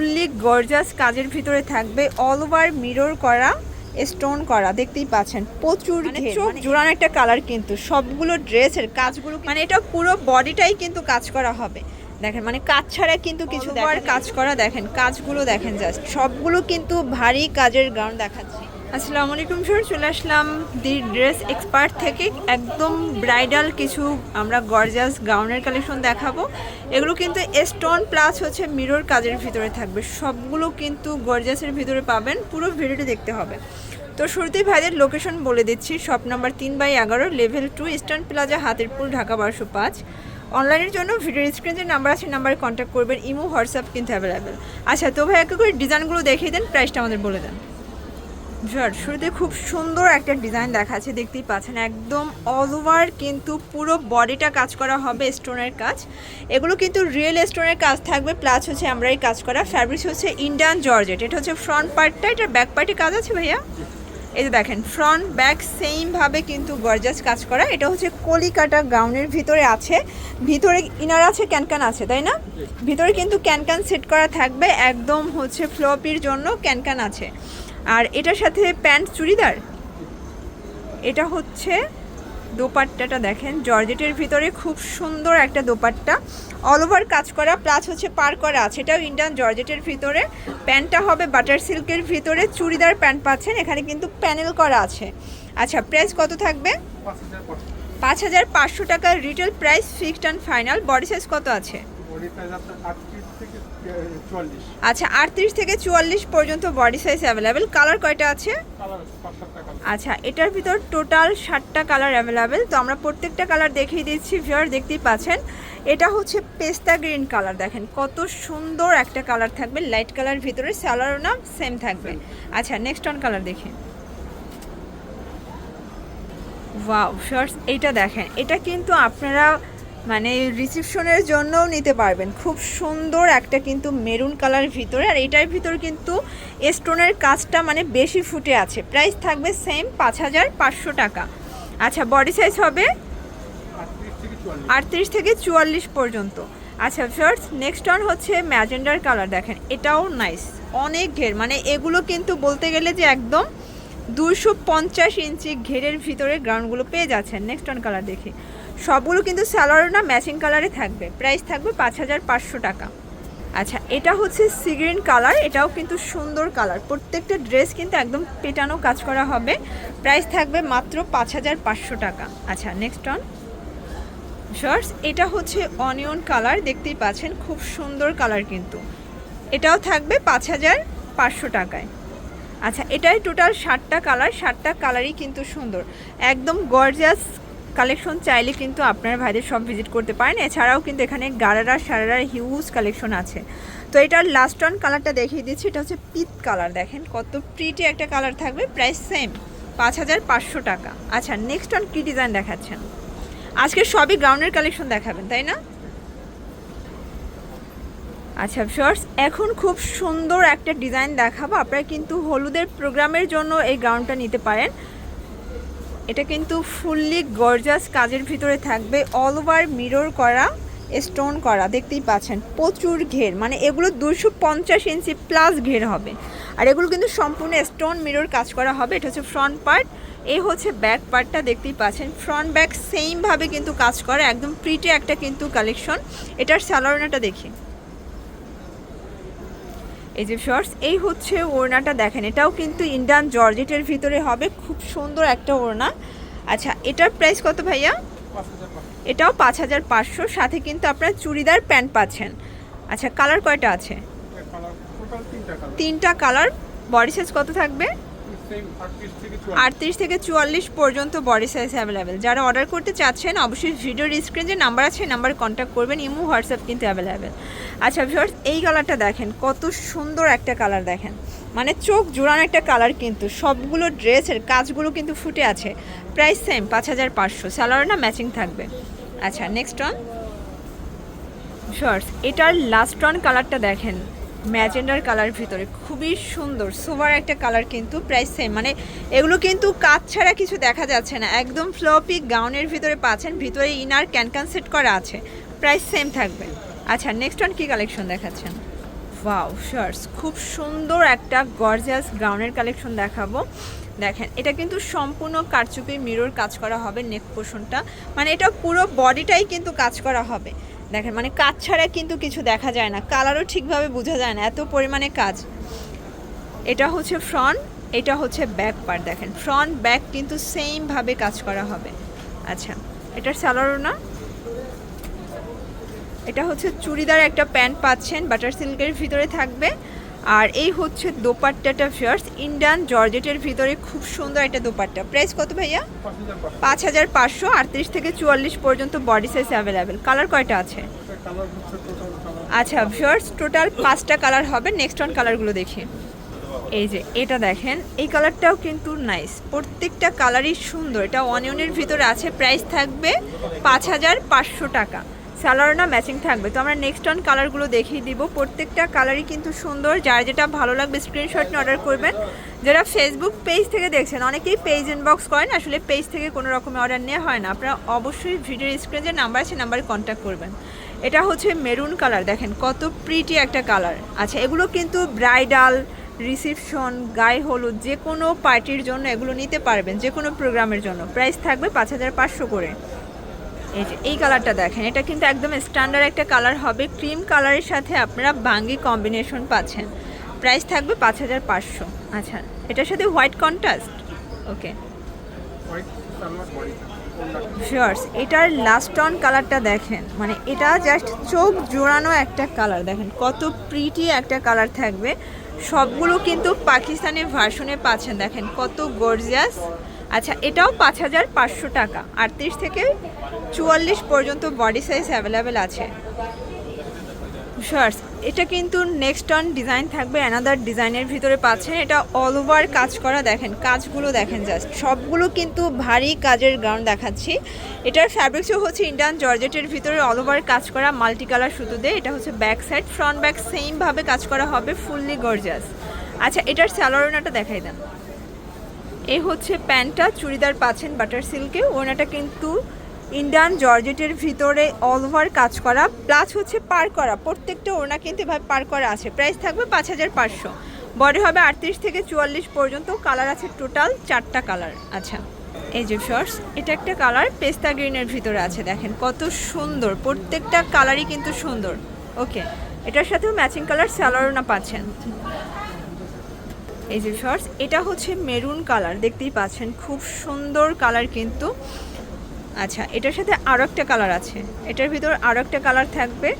Fully gorgeous কাজের ভিতরে থাকবে অল ওভার মিরর করা স্টোন করা দেখতেই পাচ্ছেন। প্রচুর মানে চোখ মানে জোড়ানো একটা কালার কিন্তু সবগুলো ড্রেসের কাজগুলো মানে এটা পুরো বডিটাই কিন্তু কাজ করা হবে। দেখেন মানে কাজ ছাড়া কিন্তু কিছু কাজ করা দেখেন কাজগুলো দেখেন জাস্ট সবগুলো কিন্তু ভারী কাজের গাউন দেখাচ্ছি। আসসালামু আলাইকুম স্যার চলে আসলাম দি ড্রেস এক্সপার্ট থেকে। একদম ব্রাইডাল কিছু আমরা গর্জাস গাউনের কালেকশন দেখাবো। এগুলো কিন্তু স্টোন প্লাস হচ্ছে মিরর কাজের ভিতরে থাকবে। সবগুলো কিন্তু গর্জাসের ভিতরে পাবেন। পুরো ভিডিওটি দেখতে হবে। তো শুরুতেই ভাইদের লোকেশন বলে দিচ্ছি। শপ নাম্বার তিন বাই এগারো, level two eastern plaza, Hatirpool, Dhaka বারোশো পাঁচ। অনলাইনের জন্য ভিডিও যে নাম্বার আছে, নাম্বারে কন্ট্যাক্ট করবেন। ইমো, হোয়াটসঅ্যাপ কিন্তু অ্যাভেলেবেল আচ্ছা তো ভাই একটা করে ডিজাইনগুলো দেখিয়ে দেন প্রাইসটা আমাদের বলে দেন। জর শুরুতে খুব সুন্দর একটা ডিজাইন দেখাচ্ছে, দেখতেই পাচ্ছেন। একদম অল ওভার কিন্তু পুরো বডিটা কাজ করা হবে স্টোনের কাজ। এগুলো কিন্তু রিয়েল স্টোনের কাজ থাকবে প্লাস হচ্ছে আমরা এই কাজ করা ফ্যাব্রিক্স হচ্ছে ইন্ডিয়ান জর্জেট এটা হচ্ছে ফ্রন্ট পার্টটা এটার ব্যাক পার্টে কাজ আছে ভাইয়া? এই যে দেখেন ফ্রন্ট ব্যাক সেমভাবে কিন্তু গর্জাস কাজ করা। এটা হচ্ছে কলিকাটা গাউনের ভিতরে আছে। ভিতরে ইনার আছে ক্যানকান আছে, তাই না? ভিতরে কিন্তু ক্যানকান সেট করা থাকবে, একদম হচ্ছে ফ্লপির জন্য ক্যানকান আছে। আর এটার সাথে প্যান্ট চুড়িদার? এটা হচ্ছে দোপাট্টাটা দেখেন, জর্জেটের ভিতরে খুব সুন্দর একটা দোপাট্টা। অল ওভার কাজ করা প্লাস হচ্ছে পার করা আছে। এটাও ইন্ডিয়ান জর্জেটের ভিতরে। প্যান্টটা হবে বাটার সিল্কের ভিতরে। চুড়িদার প্যান্ট পাচ্ছেন, এখানে কিন্তু প্যানেল করা আছে। আচ্ছা প্রাইস কত থাকবে? পাঁচ হাজার পাঁচশো টাকার retail price fixed and final body size কত আছে? আচ্ছা আটত্রিশ থেকে চুয়াল্লিশ পর্যন্ত বডি সাইজ অ্যাভেলেবেল কালার কয়টা আছে? আচ্ছা এটার ভিতর টোটাল ষাটটা কালার অ্যাভেলেবেল তো আমরা প্রত্যেকটা কালার দেখিয়ে দিচ্ছি ভিওর দেখতেই পাচ্ছেন। এটা হচ্ছে পেস্তা গ্রিন কালার দেখেন। কত সুন্দর একটা কালার থাকবে। লাইট কালার ভিতরে স্যালারও না সেম থাকবে। আচ্ছা নেক্সট অন কালার দেখি। ওয়াও শর্টস এইটা দেখেন। এটা কিন্তু আপনারা মানে রিসেপশনের জন্যও নিতে পারবেন। খুব সুন্দর একটা কিন্তু মেরুন কালার ভিতরে। আর এটার ভিতর কিন্তু স্টোনের কাজটা মানে বেশি ফুটে আছে। প্রাইস থাকবে সেম পাঁচ হাজার পাঁচশো টাকা। আচ্ছা বডি সাইজ হবে আটত্রিশ থেকে চুয়াল্লিশ পর্যন্ত। আচ্ছা ফার্স্ট নেক্সট অন হচ্ছে ম্যাজেন্ডার কালার দেখেন। এটাও নাইস অনেক ঘের। মানে এগুলো কিন্তু বলতে গেলে যে একদম দুশো পঞ্চাশ ইঞ্চি ঘেরের ভিতরে গ্রাউন্ডগুলো পেয়ে যাচ্ছেন। নেক্সট অন কালার দেখি। সবগুলো কিন্তু স্যালোয়ার না, ম্যাচিং কালারে থাকবে। প্রাইস থাকবে পাঁচ হাজার পাঁচশো টাকা। আচ্ছা এটা হচ্ছে সিগ্রিন কালার, এটাও কিন্তু সুন্দর কালার। প্রত্যেকটা ড্রেস কিন্তু একদম পেটানো কাজ করা হবে। প্রাইস থাকবে মাত্র পাঁচ হাজার পাঁচশো টাকা। আচ্ছা নেক্সট অন শর্টস এটা হচ্ছে অনিয়ন কালার, দেখতেই পাচ্ছেন, খুব সুন্দর কালার কিন্তু। এটাও থাকবে পাঁচ হাজার পাঁচশো টাকায়। আচ্ছা এটাই টোটাল ষাটটা কালার, ষাটটা কালারই কিন্তু সুন্দর। একদম গর্জিয়াস কালেকশন চাইলে কিন্তু আপনার ভাইদের সব ভিজিট করতে পারেন। এছাড়াও কিন্তু এখানে গারারা সারারার হিউজ কালেকশন আছে। তো এটার লাস্ট অন কালারটা দেখিয়ে দিচ্ছি, এটা হচ্ছে পিত কালার দেখেন কত প্রিটি একটা কালার থাকবে প্রাইস সেম পাঁচ হাজার পাঁচশো টাকা। আচ্ছা নেক্সট অন কী ডিজাইন দেখাচ্ছেন? আজকে সবই গ্রাউন্ডের কালেকশন দেখাবেন, তাই না? আচ্ছা শর্টস এখন খুব সুন্দর একটা ডিজাইন দেখাবো। আপনারা কিন্তু হলুদের প্রোগ্রামের জন্য এই গাউনটা নিতে পারেন। এটা কিন্তু ফুললি গর্জাস কাজের ভিতরে থাকবে। অল ওভার মিরর করা স্টোন করা, দেখতেই পাচ্ছেন। প্রচুর ঘের মানে এগুলো দুশো পঞ্চাশ ইঞ্চি প্লাস ঘের হবে। আর এগুলো কিন্তু সম্পূর্ণ স্টোন মিরর কাজ করা হবে। এটা হচ্ছে ফ্রন্ট পার্ট এই হচ্ছে ব্যাক পার্টটা দেখতেই পাচ্ছেন। ফ্রন্ট ব্যাক সেমভাবে কিন্তু কাজ করে, একদম প্রিটে একটা কিন্তু কালেকশন এটার স্যালোনাটা দেখি। এই যে শর্টস এই হচ্ছে ওড়নাটা দেখেন। এটাও কিন্তু ইন্ডিয়ান জর্জেটের ভিতরে হবে খুব সুন্দর একটা ওড়না। আচ্ছা এটার প্রাইস কত ভাইয়া? এটাও পাঁচ হাজার পাঁচশো সাথে কিন্তু আপনার চুড়িদার প্যান্ট পাচ্ছেন। আচ্ছা কালার কয়টা আছে? তিনটা কালার বডি সাইজ কত থাকবে? আটত্রিশ থেকে চুয়াল্লিশ পর্যন্ত বডি সাইজ অ্যাভেলেবেল যারা অর্ডার করতে চাচ্ছেন, অবশ্যই ভিডিওর স্ক্রিন যে নাম্বার আছে নাম্বার কন্ট্যাক্ট করবেন, ইমো, হোয়াটসঅ্যাপ কিন্তু অ্যাভেলেবেল আচ্ছা ভিউয়ার্স এই কালারটা দেখেন, কত সুন্দর একটা কালার দেখেন। মানে চোখ জোড়ানো একটা কালার কিন্তু, সবগুলো ড্রেসের কাজগুলো কিন্তু ফুটে আছে। প্রাইস সেম পাঁচ হাজার পাঁচশো। স্যালার না ম্যাচিং থাকবে। আচ্ছা নেক্সট অন শর্টস এটার লাস্ট অন কালারটা দেখেন। ম্যাজেন্ডার কালার ভিতরে, খুবই সুন্দর। সোভার একটা কালার কিন্তু প্রাইস সেম মানে এগুলো কিন্তু কাজ ছাড়া কিছু দেখা যাচ্ছে না। একদম ফ্লপি গাউনের ভিতরে পাচ্ছেন, ভিতরে ইনার ক্যানকান সেট করা আছে প্রাইস সেম থাকবে। আচ্ছা নেক্সট ওয়ান কী কালেকশন দেখাচ্ছেন? ওয়াও শার্টস খুব সুন্দর একটা গর্জিয়াস গাউনের কালেকশন দেখাবো। দেখেন, এটা কিন্তু সম্পূর্ণ কারচুপি মিরর কাজ করা হবে নেক পোষণটা মানে এটা পুরো বডিটাই কিন্তু কাজ করা হবে। দেখেন মানে কাজ ছাড়া কিন্তু কিছু দেখা যায় না। কালারও ঠিকভাবে বোঝা যায় না, এত পরিমাণে কাজ। এটা হচ্ছে ফ্রন্ট এটা হচ্ছে ব্যাক পার্ট দেখেন। ফ্রন্ট ব্যাক কিন্তু সেমভাবে কাজ করা হবে। আচ্ছা এটার স্যালারও না। এটা হচ্ছে চুড়িদার একটা প্যান্ট পাচ্ছেন বাটার সিল্কের ভিতরে থাকবে। আর এই হচ্ছে দোপাট্টাটা ফিয়ার্স ইন্ডিয়ান জর্জেটের ভিতরে খুব সুন্দর একটা দোপাট্টা। প্রাইস কত ভাইয়া? পাঁচ হাজার পাঁচশো, আটত্রিশ থেকে চুয়াল্লিশ পর্যন্ত বডি সাইজ অ্যাভেলেবেল কালার কয়টা আছে? আচ্ছা ভিউয়ার্স টোটাল পাঁচটা কালার হবে। নেক্সট ওয়ান কালারগুলো দেখি। এই যে, এটা দেখেন। এই কালারটাও কিন্তু নাইস প্রত্যেকটা কালারই সুন্দর। এটা অনিয়নের ভিতরে আছে। প্রাইস থাকবে পাঁচ হাজার পাঁচশো টাকা। স্যালারনা ম্যাচিং থাকবে। তো আমরা নেক্সট অন কালারগুলো দেখিয়ে দিব। প্রত্যেকটা কালারই কিন্তু সুন্দর। যার যেটা ভালো লাগবে স্ক্রিনশট নিয়ে অর্ডার করবেন। যারা ফেসবুক পেজ থেকে দেখছেন, অনেকেই পেজ ইনবক্স করেন। আসলে পেজ থেকে কোনো রকমের অর্ডার নেওয়া হয় না। আপনারা অবশ্যই ভিডিওর স্ক্রিনে যে নাম্বার আছে নাম্বারে কন্ট্যাক্ট করবেন। এটা হচ্ছে মেরুন কালার দেখেন কত প্রিটি একটা কালার আচ্ছা এগুলো কিন্তু ব্রাইডাল রিসিপশন গায়ে হলুদ, যে কোনো পার্টির জন্য এগুলো নিতে পারবেন। যে কোনো প্রোগ্রামের জন্য। প্রাইস থাকবে পাঁচ হাজার পাঁচশো করে। এই যে, এই কালারটা দেখেন, এটা কিন্তু একদম স্ট্যান্ডার্ড একটা কালার হবে ক্রিম কালারের সাথে আপনারা বাঙ্গি কম্বিনেশন পাচ্ছেন। প্রাইস থাকবে পাঁচ হাজার পাঁচশো। আচ্ছা এটার সাথে হোয়াইট কন্ট্রাস্ট ওকে শিওর্স এটার লাস্ট অন কালারটা দেখেন। মানে এটা জাস্ট চোখ জোড়ানো একটা কালার দেখেন, কত প্রিটি একটা কালার থাকবে। সবগুলো কিন্তু পাকিস্তানি ভার্সনে পাচ্ছেন। দেখেন, কত গর্জিয়াস আচ্ছা এটাও পাঁচ হাজার পাঁচশো টাকা। আটত্রিশ থেকে চুয়াল্লিশ পর্যন্ত বডি সাইজ অ্যাভেলেবেল আছে। শার্টস এটা কিন্তু নেক্সট অন ডিজাইন থাকবে অ্যানাদার ডিজাইনের ভিতরে পাচ্ছেন। এটা অল ওভার কাজ করা দেখেন, কাজগুলো দেখেন জাস্ট সবগুলো কিন্তু ভারী কাজের গাউন দেখাচ্ছি। এটার ফ্যাব্রিক্সও হচ্ছে ইন্ডিয়ান জর্জেটের ভিতরে অল ওভার কাজ করা মাল্টি কালার সুতো দিয়ে এটা হচ্ছে ব্যাক সাইড ফ্রন্ট ব্যাক সেমভাবে কাজ করা হবে ফুললি গর্জাস আচ্ছা এটার স্যালোরনাটা দেখাই দেন। এই হচ্ছে প্যান্টটা, চুড়িদার পাচ্ছেন বাটার সিল্কে। ওনাটা কিন্তু ইন্ডিয়ান জর্জেটের ভিতরে অল ওভার কাজ করা। প্লাস হচ্ছে পার করা। প্রত্যেকটা ওনা কিন্তু এভাবে পার করা আছে। প্রাইস থাকবে পাঁচ হাজার পাঁচশো। বডি হবে আটত্রিশ থেকে চুয়াল্লিশ পর্যন্ত। কালার আছে টোটাল চারটা কালার আচ্ছা এই যে শর্টস এটা একটা কালার পেস্তা গ্রিনের ভিতরে আছে, দেখেন। কত সুন্দর। প্রত্যেকটা কালারই কিন্তু সুন্দর। ওকে এটার সাথেও ম্যাচিং কালার স্যালোরনা পাচ্ছেন। এই যে শর্টস এটা হচ্ছে মেরুন কালার দেখতেই পাচ্ছেন, খুব সুন্দর কালার কিন্তু। আচ্ছা এটার সাথে আরও একটা কালার আছে। এটার ভিতর আরও একটা কালার থাকবে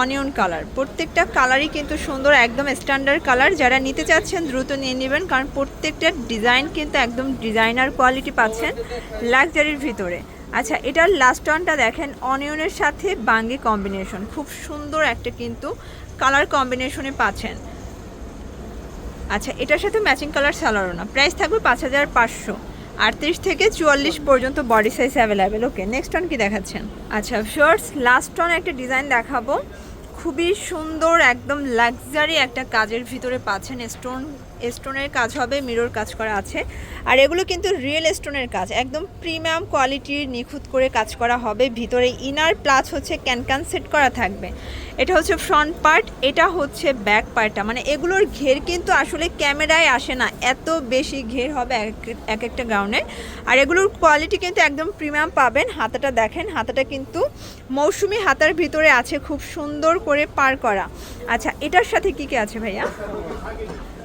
অনিয়ন কালার প্রত্যেকটা কালারই কিন্তু সুন্দর, একদম স্ট্যান্ডার্ড কালার যারা নিতে চাচ্ছেন, দ্রুত নিয়ে নেবেন, কারণ প্রত্যেকটা ডিজাইন কিন্তু একদম ডিজাইনার কোয়ালিটি পাচ্ছেন লাক্সারির ভিতরে। আচ্ছা এটার লাস্ট ওয়ানটা দেখেন অনিয়নের সাথে বাঙ্গি কম্বিনেশন খুব সুন্দর একটা কিন্তু কালার কম্বিনেশনে পাচ্ছেন। আচ্ছা এটার সাথে ম্যাচিং কালার সালোয়ারও না। প্রাইস থাকবে পাঁচ হাজার পাঁচশো। আটত্রিশ থেকে চুয়াল্লিশ পর্যন্ত body size available okay next one কি দেখাচ্ছেন? আচ্ছা শর্টস লাস্ট অন একটা ডিজাইন দেখাবো। খুবই সুন্দর, একদম লাক্সারি একটা কাজের ভিতরে পাচ্ছেন স্টোন স্টোনের কাজ হবে, মিরর কাজ করা আছে। আর এগুলো কিন্তু রিয়েল স্টোনের কাজ। একদম প্রিমিয়াম কোয়ালিটির নিখুঁত করে কাজ করা হবে। ভিতরে ইনার প্লাস হচ্ছে ক্যানক্যান সেট করা থাকবে। এটা হচ্ছে ফ্রন্ট পার্ট এটা হচ্ছে ব্যাক পার্টটা মানে এগুলোর ঘের কিন্তু আসলে ক্যামেরায় আসে না। এত বেশি ঘের হবে এক- এক একটা গাউনে আর এগুলোর কোয়ালিটি কিন্তু একদম প্রিমিয়াম পাবেন। হাতাটা দেখেন, হাতাটা কিন্তু মৌসুমি হাতার ভিতরে আছে। খুব সুন্দর করে পার করা। আচ্ছা এটার সাথে কি কি আছে ভাইয়া?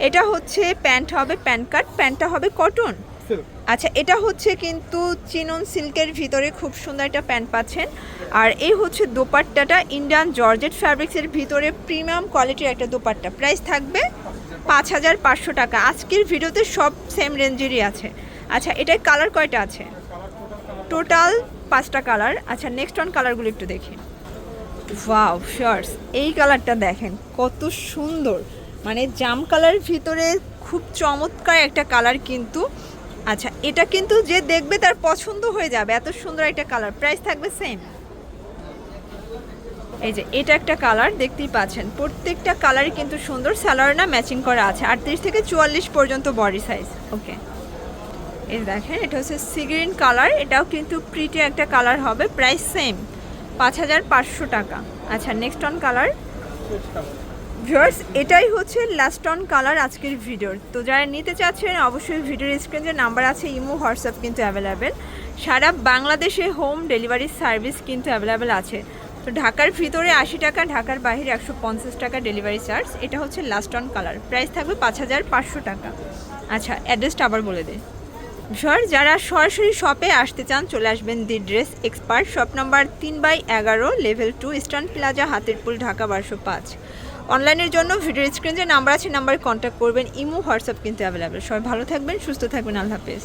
এটা হচ্ছে প্যান্ট হবে প্যান্ট কাট প্যান্টটা হবে কটন। আচ্ছা এটা হচ্ছে কিন্তু চিনন সিল্কের ভিতরে খুব সুন্দর একটা প্যান্ট পাচ্ছেন। আর এই হচ্ছে দোপাট্টাটা ইন্ডিয়ান জর্জেট ফ্যাব্রিক্সের ভিতরে প্রিমিয়াম কোয়ালিটির একটা দোপাট্টা। প্রাইস থাকবে পাঁচ হাজার পাঁচশো টাকা। আজকের ভিডিওতে সব সেম রেঞ্জেরই আছে। আচ্ছা এটার কালার কয়টা আছে? টোটাল পাঁচটা কালার। আচ্ছা নেক্সট অন কালারগুলো একটু দেখি। ওয়াও শর্টস এই কালারটা দেখেন কত সুন্দর। মানে জাম কালার ভিতরে খুব চমৎকার একটা কালার কিন্তু। আচ্ছা এটা কিন্তু যে দেখবে তার পছন্দ হয়ে যাবে, এত সুন্দর একটা কালার। প্রাইস থাকবে সেম এই যে, এটা একটা কালার, দেখতেই পাচ্ছেন। প্রত্যেকটা কালারই কিন্তু সুন্দর স্যালারনা ম্যাচিং করা আছে। আটত্রিশ থেকে চুয়াল্লিশ পর্যন্ত বডি সাইজ ওকে এই দেখেন, এটা হচ্ছে সিগ্রিন কালার, এটাও কিন্তু প্রিটি একটা কালার হবে। প্রাইস সেম পাঁচ হাজার পাঁচশো টাকা। আচ্ছা নেক্সট অন কালার? ভিউয়ার্স, এটাই হচ্ছে লাস্ট অন কালার আজকের ভিডিওর তো যারা নিতে চাচ্ছেন, অবশ্যই ভিডিওর স্ক্রিনে যে নাম্বার আছে, ইমো হোয়াটসঅ্যাপ কিন্তু অ্যাভেলেবেল সারা বাংলাদেশে হোম ডেলিভারি সার্ভিস কিন্তু অ্যাভেলেবেল আছে। তো ঢাকার ভিতরে আশি টাকা, ঢাকার বাইরে একশো পঞ্চাশ টাকা ডেলিভারি চার্জ এটা হচ্ছে লাস্ট অন কালার প্রাইস থাকবে পাঁচ হাজার পাঁচশো টাকা। আচ্ছা অ্যাড্রেসটা আবার বলে দিন সর যারা সরাসরি শপে আসতে চান, চলে আসবেন the dress expert shop number তিন বাই এগারো level two eastern plaza Hatirpool, Dhaka, বারোশো পাঁচ। অনলাইনের জন্য ভিডিও স্ক্রিন যে নাম্বার আছে নাম্বারে কন্ট্যাক্ট করবেন। ইমো, হোয়াটসঅ্যাপ কিন্তু অ্যাভেলেবেল সবাই ভালো থাকবেন, সুস্থ থাকবেন। আল্লাহ হাফেজ।